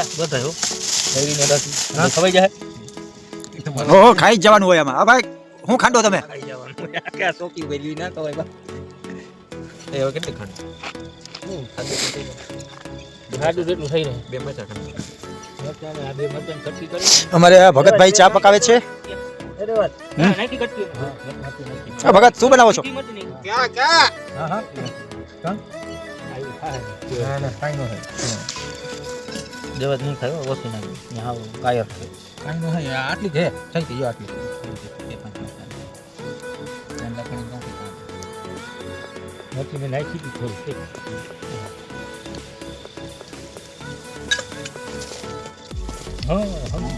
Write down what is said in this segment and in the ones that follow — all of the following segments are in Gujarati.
હો. શેરડીનો રસ હા ખવાઈ જાય? ઓહો ખાઈ જ જવાનું હોય આમાં. આ ભાઈ હું ખાંડો તમે? ખાઈ જવાનું કે સોકી વેલ્યુ ના ખવાય બા. એ હવે કેટલી ખાંડ? હું ખાંડ ખાંડ જેટલું થઈ રહે. બે મરચા ખાંડ. અમારે આ ભગતભાઈ ચા પકાવે છે? ભગત શું બનાવો છો? ક્યાં ક્યાં હા હા. ના ના કાંઈ નો થાય નહીં થાય ઓછી નાખી હા કાયર કાંઈ નો આટલી છે થઈ ગઈ આટલી. નથી મેં નાખી હતી થોડી હા હા.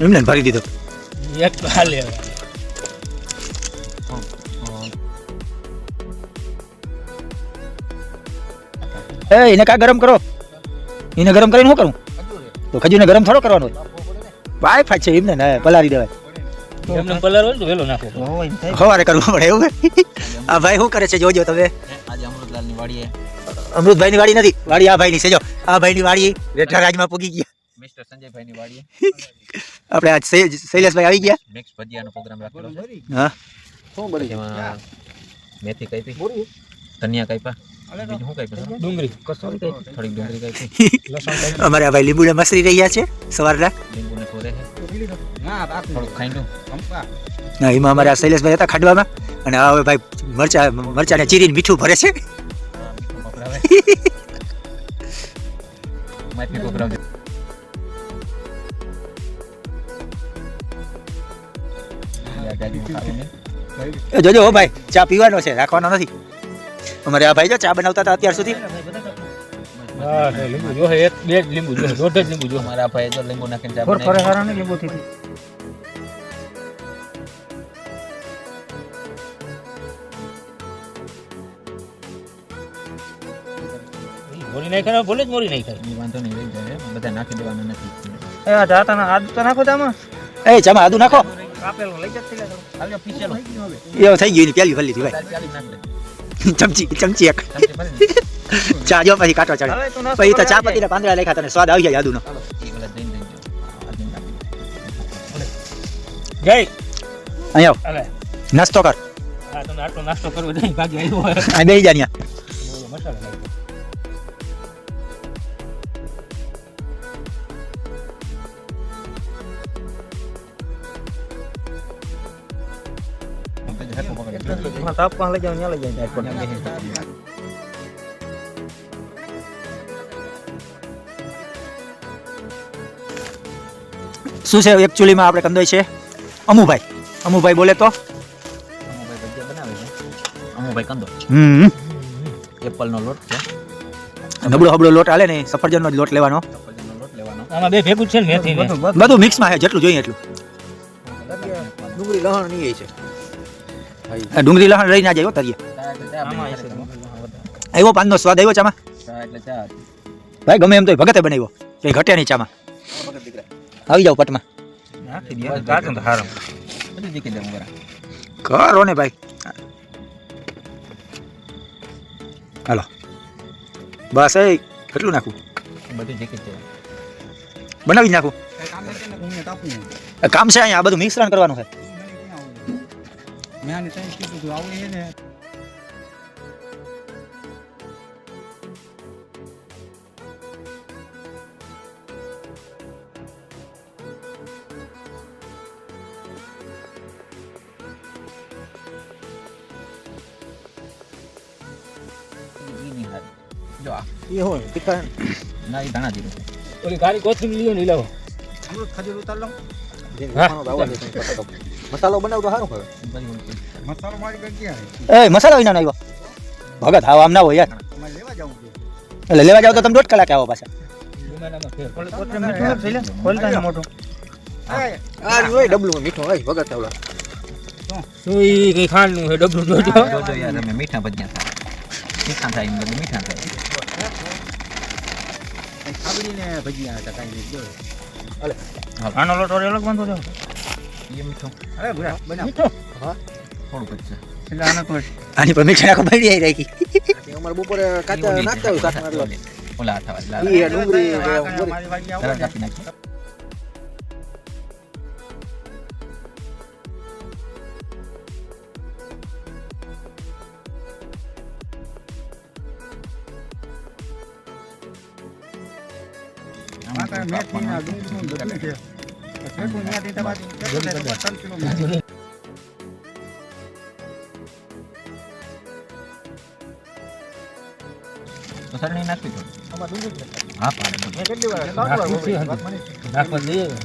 એમને ભરી દીધો. એક હાલે એ એને કા ગરમ કરો? એને ગરમ કરીને શું કરું? તો ખજૂરને ગરમ થોડો કરવાનો ફાટ છે એમને ને પલારી દેવાય. એમને કલર હોય તો વેલો નાખો. સવારે કરવું પડે એવું આ ભાઈ શું કરે છે જોજો તમે. આજે અમૃતલાલની વાડીએ. અમૃતભાઈ વાડી નથી વાડી આ ભાઈની છે જો. આ ભાઈની વાડી રેઠા રાજમાં પૂગી ગયા. મિસ્ટર સંજયભાઈની વાડીએ. આપણે આજ શૈલેષભાઈ આવી ગયા. મિક્સ ભજીયાનો પ્રોગ્રામ રાખેલો છે હા. જેમાં મેથી કાપી ધનિયા કાપ્યા અમારે આ ભાઈ લીંબુને મસરી રહ્યા છે સવારના. લીંબુને ફોરે છે. થોડુંક ખાંડું ના એમાં અમારે આ શૈલેષભાઈ હતા ખાડવામાં. અને હવે ભાઈ મરચા મરચાને ચીરીને મીઠું ભરે છે. જોજો હો ભાઈ ચા પીવાનો છે રાખવાનો નથી. અમારે આ ભાઈ જો ચા બનાવતા હતા અત્યાર સુધી. લીંબુ જો એક બે લીંબુ જો દોઢ જ લીંબુ જો અમારા ભાઈએ તો લીંબુ નાખીને ચા બનાવી. હારા લીંબુ થી મોરી નહીં કરે ભલે જ મોરી નહીં કરે વાંધો નહીં રહી જાય બધા નાખી દેવાના નથી. એ આ જાતાના આદુ તો નાખો તામાં એ ચામાં આદુ નાખો. કાપેલું લઈ જતી લે આવ્યો પીસેલો એવું થઈ ગયું પેલી ભલી થી ભાઈ. ચમચી ચમચી એક ચા જો પછી કાટો ચડે પછી તો ચા પતી પાંદડા લેખા તને સ્વાદ આવી જાય નાખી જય અહીંયા આવ નાસ્તો કર આ તને નાસ્તો કરવો નહીં ભાગ્ય આવ્યો આ બેસી જાન્યા મસાલા નાખી દે. lagi હાથમાં lagi જાય ડાયરેક્ટ. શું છે એકચ્યુઅલીમાં આપણે કંદોય છે અમુભાઈ અમુભાઈ બોલે તો અમુભાઈ ભજીયા બનાવે છે અમુભાઈ કંદો હમ એપલનો લોટ છે નબળો હબળો લોટ આલે ને સફરજનનો જ લોટ લેવાનો સફરજનનો લોટ લેવાનો આમાં બે ભેગું છે ને મેથી ને બધું મિક્સમાં છે જેટલું જોઈએ એટલું ડુંગળી લહણ નહીં છે ડુંગળી લહણ રહી ના જાય હો તરીએ. આવ્યો પાનનો સ્વાદ આવ્યો ચામાં? ચા એટલે ચા ભાઈ ગમે એમ તો ભગતે બનાવ્યો. કઈ ઘટે નહીં ચામાં. આવી જાવ પટમાં. કરો ને ભાઈ. હાલો. બસ એ કેટલું નાખું બધું બનાવી નાખું. કામ છે અહીંયા આ બધું મિશ્રણ કરવાનું છે. ઈ નહીં હારી. જો આ એ હોય તીખા ના ઈ ધાણા જીરું છે. ઓલી કાળી કોથમીર લીયો ને લાવો ખજૂર ઉતાર લઉં. મસાલો બનાવ સારું હવે. એ મસાલો વિના આવ્યો. ભગત હાવ આમ ના હોય યાર. લેવા જાઉં એટલે લેવા જાવ તો તમે દોઢ કલાકે આવો પાછા. મોટું આ હોય ડબલું મીઠું. હોય ભગત આવડા. શું ઈ કઈ ખાંડનું છે ડબલું જોજો. જોજો યાર તમે મીઠા ભજીયા થાય થાય એમ બધું મીઠા થાય ખાબડી ને હતા કાંઈ નહીં જોયું આનો લોટ ઓરે અલગ બાંધો જાવ ઈ મીઠું. અરે બુરા બનાવ. મીઠો? થોડુંક જ છે એટલે આને તો આની પર મિક્સર નાખો બળી આવી રાખી. અમારે બપોરે કાચા નાખતા હોય એટલે. ઓલા થવા ઈ હે ડુંગળી. મારી વાગી આવો. કાપી નાખી. તો.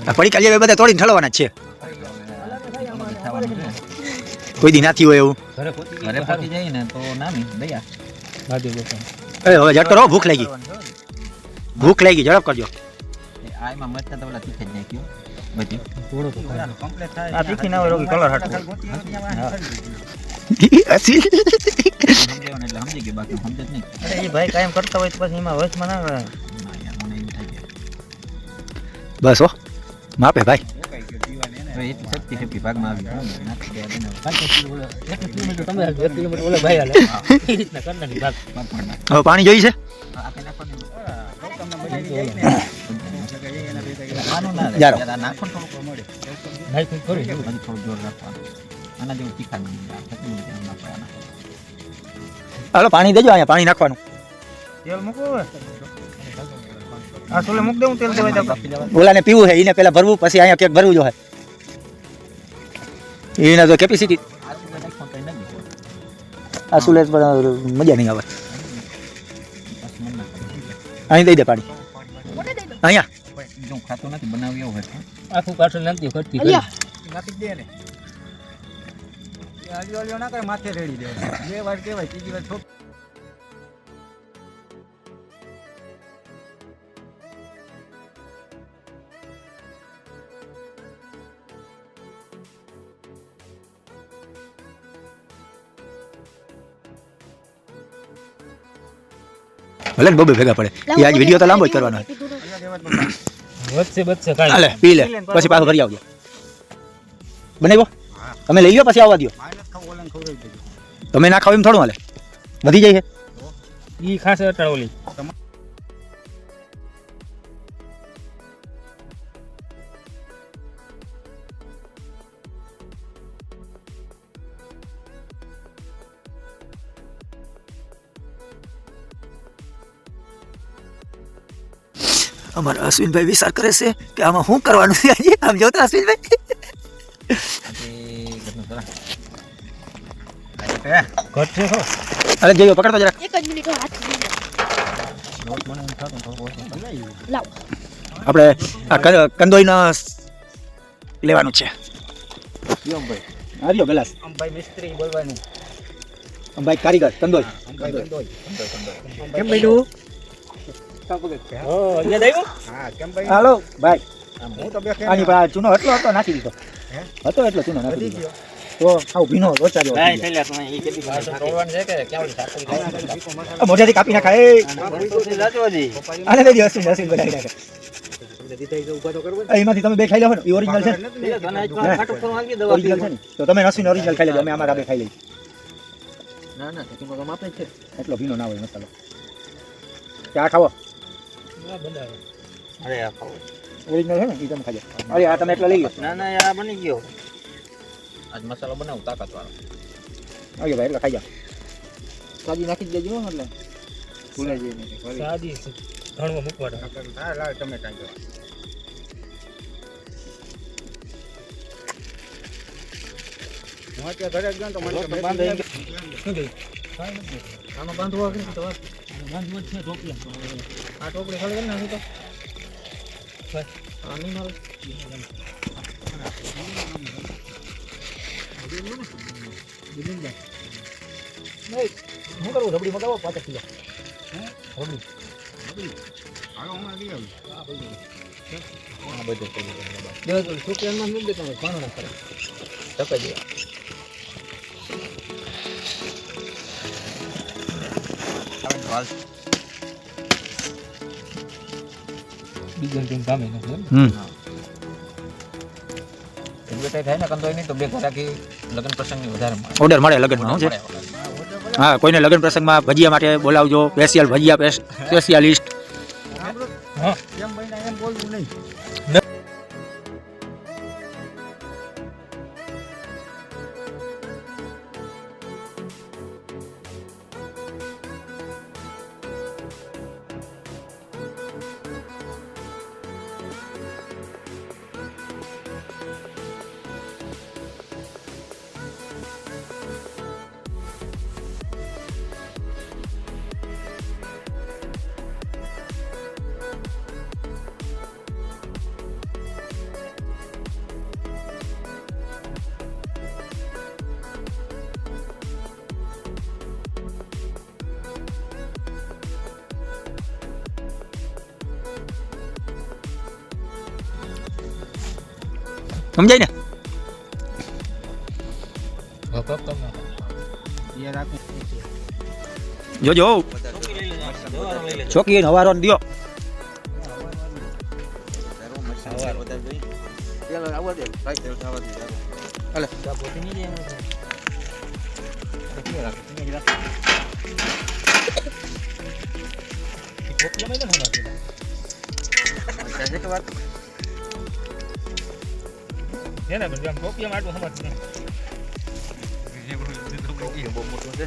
હા પાડે કાલે બધા તોડીને ઠલવાના છે. કોઈ દી નાથી હોય એવું. ઘરે પહોંચી જાય ને તો નામી દયા. હવે ઝટ કરો ભૂખ લાગી. ભૂખ લાગી ઝડપ કરજો. આ એમાં મરચાં તો ઓલા તીખે જ નાખ્યું. બધી. ઓલાનું થાય. આ તીખી ના હોય, હાટુ. બસ હો. માપે ભાઈ. પાણી જોઈ છે? જારો. હાલો પાણી દેજો અહીંયા પાણી નાખવાનું. તેલ મૂકવું આ સોલે મૂક દઉં તેલ દેવાય ઓલાને પીવું છે એને પેલા ભરવું પછી અહીંયા કેક ભરવું જોઈએ એના તો કેપેસિટી આ સુલે નાખો તો નહીં ગયો આ સુલેસ પણ મજા નહીં આવે. અહીં દઈ દે પાણી. અહીંયા. જો ખાતો નથી બનાવ્યું એવું હોય નાખી જ દે ને. હળીઓ હળીઓ ના કરે, માથે રેડી દે. બે વાર કહેવાય, ત્રીજી વાર છોક- ભલે બબે ભેગા પડે. એ આજ વીડિયો તો લાંબો જ કરવાનો. હોય. અહીંયા દેવા લે. પી લે પછી પાછો ઘરે આવજો. બનાવ્યો? તમે લઈ ગયો પછી આવવા દો. તમે ના ખાવ એમ થોડું હાલે. વધી જાય છે. ઈ ખાસ અટાળોલી અમારા અશ્વિનભાઈ વિચાર કરે છે કે આમાં શું કરવાનું છે આજે? આમ જોતા અશ્વિનભાઈ. જરા અરે જોયો પકડતો જરાક. એક જ મિનિટ હાથ લોટ મને એમ થતું થોડું ઓછું લાવ આપણે આ કંદોઈના લેવાનું છે. આ ગલાસ. અંબાઈ મિસ્ત્રી બોલવાનું. ભાઈ કારીગર કંદોઈ. અંબાઈ. કેમ બેઠું? હાલો ભાઈ. હું તો બે આની પર ચૂનો એટલો હતો નાખી દીધો. હતો એટલો ચૂનો નાખી દીધો. તો આવું ભીનો રોચાર્યો ભાઈ તમે ઈ કેટલી વાર આ મોઢેથી કાપી એ. આને બનાવી નાખે. એમાંથી તમે બે ખાઈ લો ને એ ઓરિજિનલ છે ઓરિજિનલ છે ને. તો તમે અશ્વિન ઓરિજિનલ ખાઈ લેજો અમે અમારા બે ખાઈ લઈએ. ના ના એટલો ભીનો ના હોય મસાલો. ચા ખાવો? અરે આ ખાવ. ઓરિજિનલ છે ને? એ તમે ખાજો અરે આ તમે એટલા લઈ લો. ના ના યાર આ બની ગયો. આજ મસાલો બનાવું તાકાત વાળો. આવજો ભાઈ એટલે ખાઈ જાઓ. સાદી નાખી જ દેજો એટલે. ભૂલાઈ જાય. સાદી ઘણમાં મૂકવાડો હા લાવ ટમેટા જો. હું અત્યારે ઘરે જ ગયો તો મને તો મેથી બાંધાઈ નહીં આમાં બાંધવા વગર તો વાત. આ ટોપલી ખાલી કરી નાખી તો. આ નહીં મારે શું કરવું? રબડી મગાવો પાંચ કિલો હાલો હું? લઈ આવું આ બધું. થઈ ગયું દેવા તો છોકરી એમાં મૂકી દે તમે ઘણો ના કરે ટકા જેવા હવે બીજું ટીમ કામે નથી હમ. એટલે થાય ને કંદોય નહીં તો બે ઘરાકી લગ્ન પ્રસંગની વધારે ઓર્ડર મળે લગ્નમાં હા કોઈને લગ્ન પ્રસંગમાં ભજીયા માટે બોલાવજો સ્પેશિયલ ભજીયા સ્પેશિયાલિસ્ટ સમજાય ને હપ હપ તમને. એ રાખું જોજો ચોકી હવારો દિયો કે વાત છે ને બધું આમ ટોપિયામાં આટલું હમાતું નહીં. બહુ મોટું છે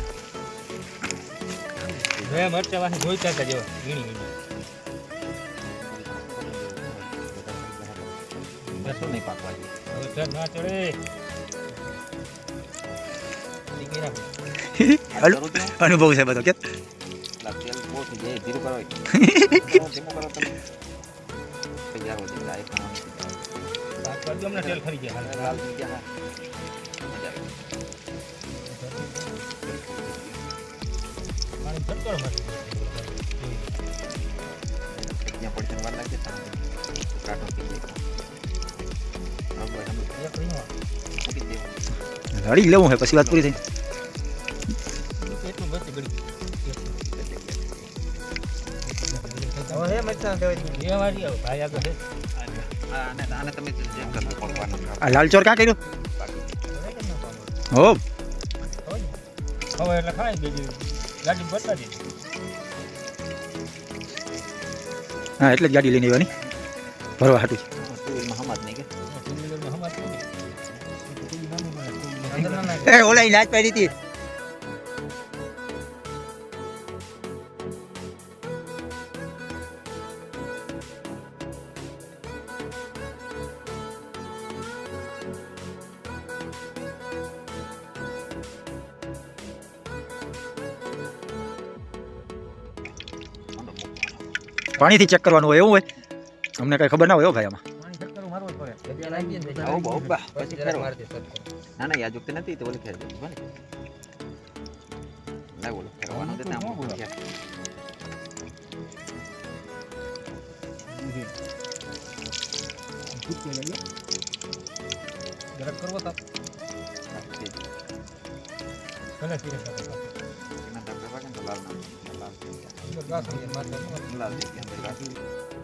મેં મરચાં વાસી જોઈતા હતા જેવા, વીણી વીણી. બેસો નહીં પાકવા જોઈએ. હવે ચડ ના ચડે. નીકળી નાખો. હાલો. કરું છું. અનુભવ છે બધો કે એટલા તેલ બહુ થઈ જાય ધીરું કરો ધીમું કરો તમે તૈયાર હો અમને તેલ ખરી ગયા. લાલ થઈ ગયા હા. પાણી ચટકરો મારી પડશે વાર લાગે. લડી લેવું હે પછી વાત પૂરી થઈ. હવે હે મરચાં દેવાય. ભાઈ આગળ આને આને તમે જેમ કરવું પકવાનું આ લાલ ચોર ક્યાં કર્યું? હો હવે એટલે ખાય બીજું ગાડી બદલા દે. હા એટલે જ ગાડી લઈને આવવાની ભરવા હાટું એ ઓલા લાજ પાડી હતી. પાણીથી ચેક કરવાનું હોય એવું હોય અમને કઈ ખબર ના હોય ભાઈ આમાં આવો બહુ બા પછી ફેરવો ના ના યાદ વખતે નથી તો ઓલી ભલે ના બોલો ફેરવાનું દેતા આમ ફેર. જરાક કરવો તો તે જ. ભલે ધીરે કરે. લાલ ધાબળા વાગે ને તો લાલ નામ. લાલ ન હોય. લાલ થઈ ગયા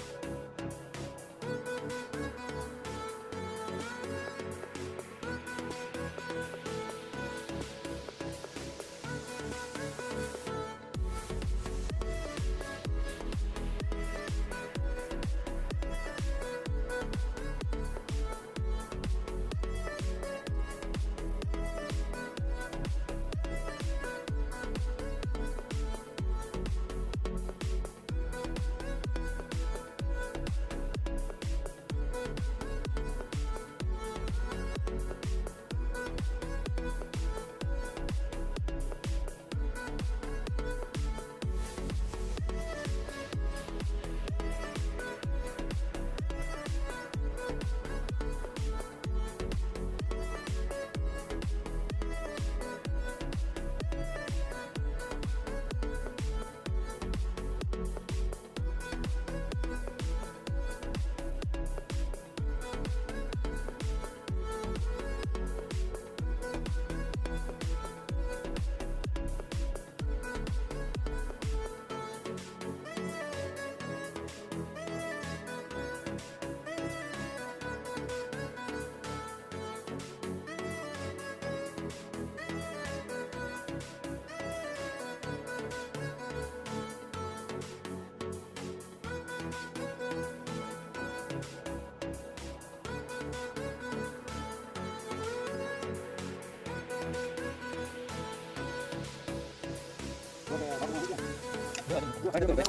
અંદર ઘાસ.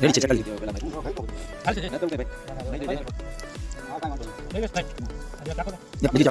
રેડી છે ચકલી યપ બીજી